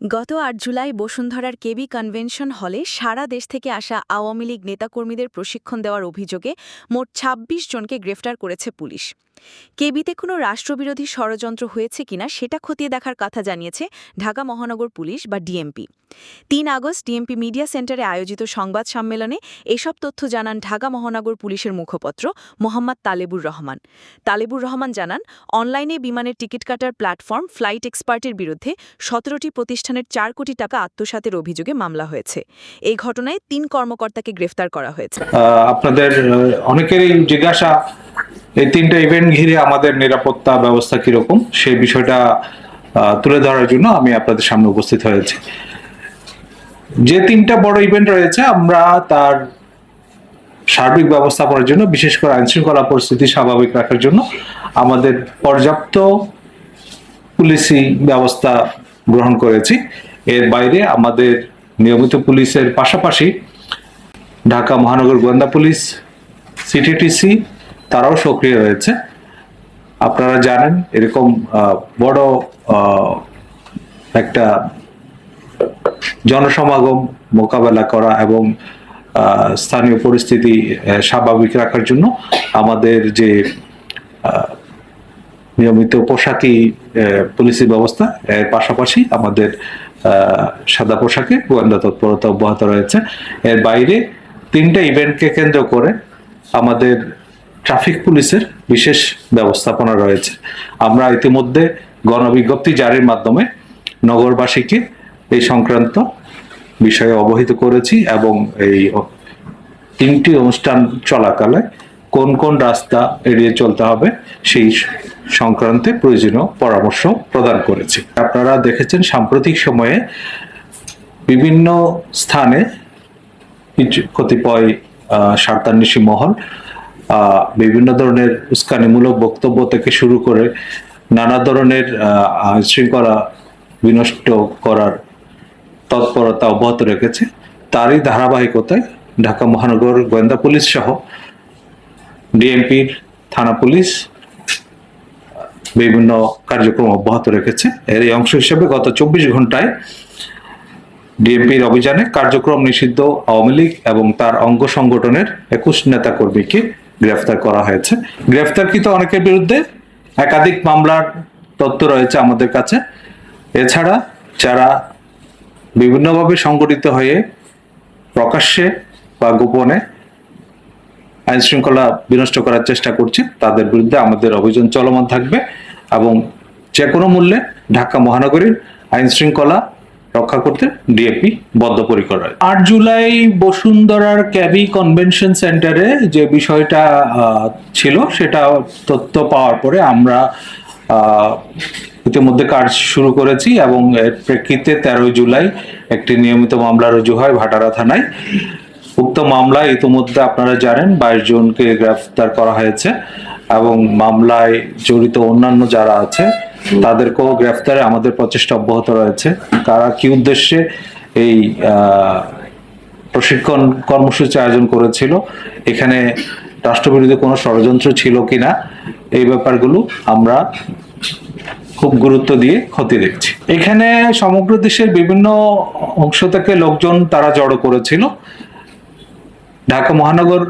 গত আট জুলাই বসুন্ধরার কেবি কনভেনশন হলে সারা দেশ থেকে আসা আওয়ামী লীগ নেতাকর্মীদের প্রশিক্ষণ দেওয়ার অভিযোগে মোট ২৬ জনকে গ্রেফতার করেছে পুলিশ। কেবিতে কোনো রাষ্ট্রবিরোধী ষড়যন্ত্র হয়েছে কিনা সেটা খতিয়ে দেখার কথা জানিয়েছে ঢাকা মহানগর পুলিশ বা ডিএমপি। তিন আগস্ট ডিএমপি মিডিয়া সেন্টারে আয়োজিত সংবাদ সম্মেলনে এসব তথ্য জানান ঢাকা মহানগর পুলিশের মুখপত্র মোহাম্মদ তালেবুর রহমান। তালেবুর রহমান জানান, অনলাইনে বিমানের টিকিট কাটার প্ল্যাটফর্ম ফ্লাইট এক্সপার্টের বিরুদ্ধে সতেরোটি প্রতিষ্ঠানের চার কোটি টাকা আত্মসাতের অভিযোগে মামলা হয়েছে। এই ঘটনায় তিন কর্মকর্তাকে গ্রেফতার করা হয়েছে। আপনাদের অনেকেরই জিজ্ঞাসা, এই তিনটা ইভেন্ট ঘিরে আমাদের নিরাপত্তা ব্যবস্থা কীরকম? সেই বিষয়টা তুলে ধরার জন্য আমি আপনাদের সামনে উপস্থিত হয়েছি। যে তিনটা বড় ইভেন্ট রয়েছে, আমরা তার সার্বিক ব্যবস্থাপনার জন্য, বিশেষ করে আইন শৃঙ্খলা পরিস্থিতি স্বাভাবিক রাখার জন্য, আমাদের পর্যাপ্ত পুলিশি ব্যবস্থা গ্রহণ করেছি। এর বাইরে আমাদের নিয়মিত পুলিশের পাশাপাশি ঢাকা মহানগর গোয়েন্দা পুলিশ সিটিটিসি তারাও সক্রিয় রয়েছে। আপনারা জানেন এরকম বড় একটা জনসমাগম মোকাবেলা করা এবং স্থানীয় পরিস্থিতি স্বাভাবিক রাখার জন্য আমাদের যে নিয়মিত পোশাকি আহ, পুলিশি ব্যবস্থা। এর পাশাপাশি আমাদের সাদা পোশাকে গোয়েন্দা তৎপরতা অব্যাহত রয়েছে। এর বাইরে তিনটা ইভেন্টকে কেন্দ্র করে আমাদের ট্রাফিক পুলিশের বিশেষ ব্যবস্থাপনা রয়েছে। আমরা ইতিমধ্যে গণবিজ্ঞপ্তি জারির মাধ্যমে নগরবাসীকে এই সংক্রান্ত বিষয়ে অবহিত করেছি এবং এই তিনটি অনুষ্ঠান চলাকালে কোন কোন রাস্তা এড়িয়ে চলতে হবে সেই সংক্রান্তে প্রয়োজনীয় পরামর্শ প্রদান করেছে। আপনারা দেখেছেন সাম্প্রতিক সময়ে বিভিন্ন স্থানে কতিপয় আহ, মহল বিভিন্ন ধরনের উস্কানিমূলক বক্তব্য থেকে শুরু করে নানা ধরনের শৃঙ্খলা বিনষ্ট করার তৎপরতা অব্যাহত রেখেছে। তারই ধারাবাহিকতায় ঢাকা মহানগর গোয়েন্দা পুলিশ সহ ডিএমপির থানা পুলিশ বিভিন্ন কার্যক্রম অব্যাহত রেখেছে। এর এই অংশ হিসেবে গত চব্বিশ ঘন্টায় ডিএমপির অভিযানে কার্যক্রম নিষিদ্ধ আওয়ামী লীগ এবং তার অঙ্গ সংগঠনের একুশ নেতাকর্মীকে গ্রেফতার করা হয়েছে। গ্রেফতারকৃত অনেকের বিরুদ্ধে একাধিক মামলার তথ্য রয়েছে আমাদের কাছে। এছাড়া যারা বিভিন্নভাবে সংগঠিত হয়ে প্রকাশ্যে বা গোপনে আইন শৃঙ্খলা বিনষ্ট করার চেষ্টা করছে, তাদের বিরুদ্ধে আমাদের অভিযান চলমান থাকবে। এবং যে কোনো মূল্যে ঢাকা মহানগরীর আইন শৃঙ্খলা রক্ষা করতে ডিএপি বদ্ধপরিকর রয়েছে আট জুলাই বসুন্ধরার ক্যাবি কনভেনশন সেন্টারে যে বিষয়টা ছিল সেটা তথ্য পাওয়ার পরে আমরা ইতিমধ্যে কাজ শুরু করেছি এবং এর প্রেক্ষিতে তেরোই জুলাই একটি নিয়মিত মামলা রুজু হয় ভাটারা থানায়। উক্ত মামলায় ইতিমধ্যে আপনারা জানেন বাইশ জনকে গ্রেফতার করা হয়েছে। এবং মামলায় জড়িত অন্যান্য যারা আছে, তাদেরকেও গ্রেফতারে আমাদের প্রচেষ্টা অব্যাহত রয়েছে। কারা কি উদ্দেশ্যে এই প্রশিক্ষণ কর্মসূচি আয়োজন করেছিল, এখানে রাষ্ট্রবিরোধী কোনো ষড়যন্ত্র ছিল কিনা, এই ব্যাপারগুলো আমরা খুব গুরুত্ব দিয়ে ক্ষতি দেখছি। এখানে সমগ্র দেশের বিভিন্ন অংশ থেকে লোকজন তারা জড়ো করেছিল। ঢাকা মহানগর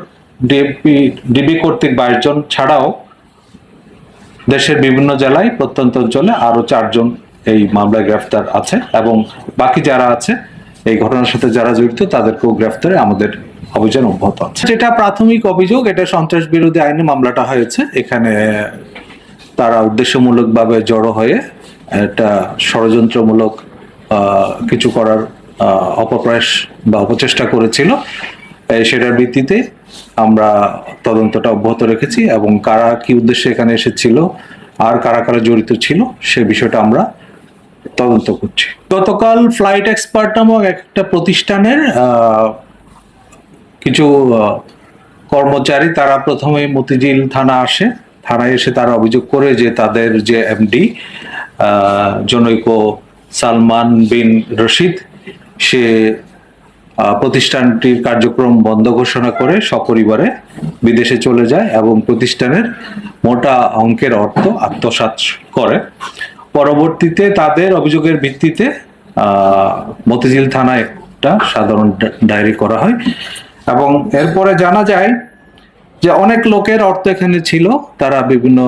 ডিএপি ডিবি কর্তৃক বাইশ জন ছাড়াও দেশের বিভিন্ন জেলায় প্রত্যন্ত অঞ্চলে আরও চারজন এই মামলায় গ্রেফতার আছে এবং বাকি যারা আছে, এই ঘটনার সাথে যারা জড়িত তাদেরকেও গ্রেফতারে আমাদের অভিযান অব্যাহত আছে। যেটা প্রাথমিক অভিযোগ, এটা সন্ত্রাস বিরোধী আইনে মামলাটা হয়েছে। এখানে তারা উদ্দেশ্যমূলকভাবে জড়ো হয়ে একটা ষড়যন্ত্রমূলক কিছু করার অপপ্রয়াস বা অপচেষ্টা করেছিল। সেটার ভিত্তিতে আমরা তদন্তটা অব্যাহত রেখেছি এবং কারা কি উদ্দেশ্যে এখানে এসেছিল, আর কারা কারা জড়িত ছিল, সে বিষয়টা আমরা তদন্ত করছি। গতকাল ফ্লাইট এক্সপার্ট নামক একটা প্রতিষ্ঠানের কিছু কর্মচারী তারা প্রথমে মতিঝিল থানা আসে। থানায় এসে তারা অভিযোগ করে যে তাদের যে এমডি জনৈক সালমান বিন রশিদ, সে প্রতিষ্ঠানটির কার্যক্রম বন্ধ ঘোষণা করে সপরিবারে বিদেশে চলে যায় এবং প্রতিষ্ঠানের মোটা অঙ্কের অর্থ আত্মসাৎ করে। পরবর্তীতে তাদের অভিযোগের ভিত্তিতে মতিঝিল থানায় একটা সাধারণ ডায়েরি করা হয় এবং এরপরে জানা যায় যে অনেক লোকের অর্থ এখানে ছিল। তারা বিভিন্ন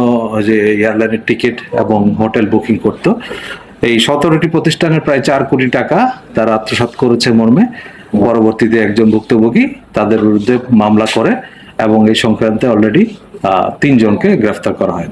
যে এয়ারলাইনের টিকিট এবং হোটেল বুকিং করত। এই সতেরোটি প্রতিষ্ঠানের প্রায় চার কোটি টাকা তারা আত্মসাৎ করেছে মর্মে। পরবর্তীতে একজন ভুক্তভোগী তাদের বিরুদ্ধে মামলা করে এবং এই সংক্রান্তে অলরেডি তিনজনকে গ্রেফতার করা হয়।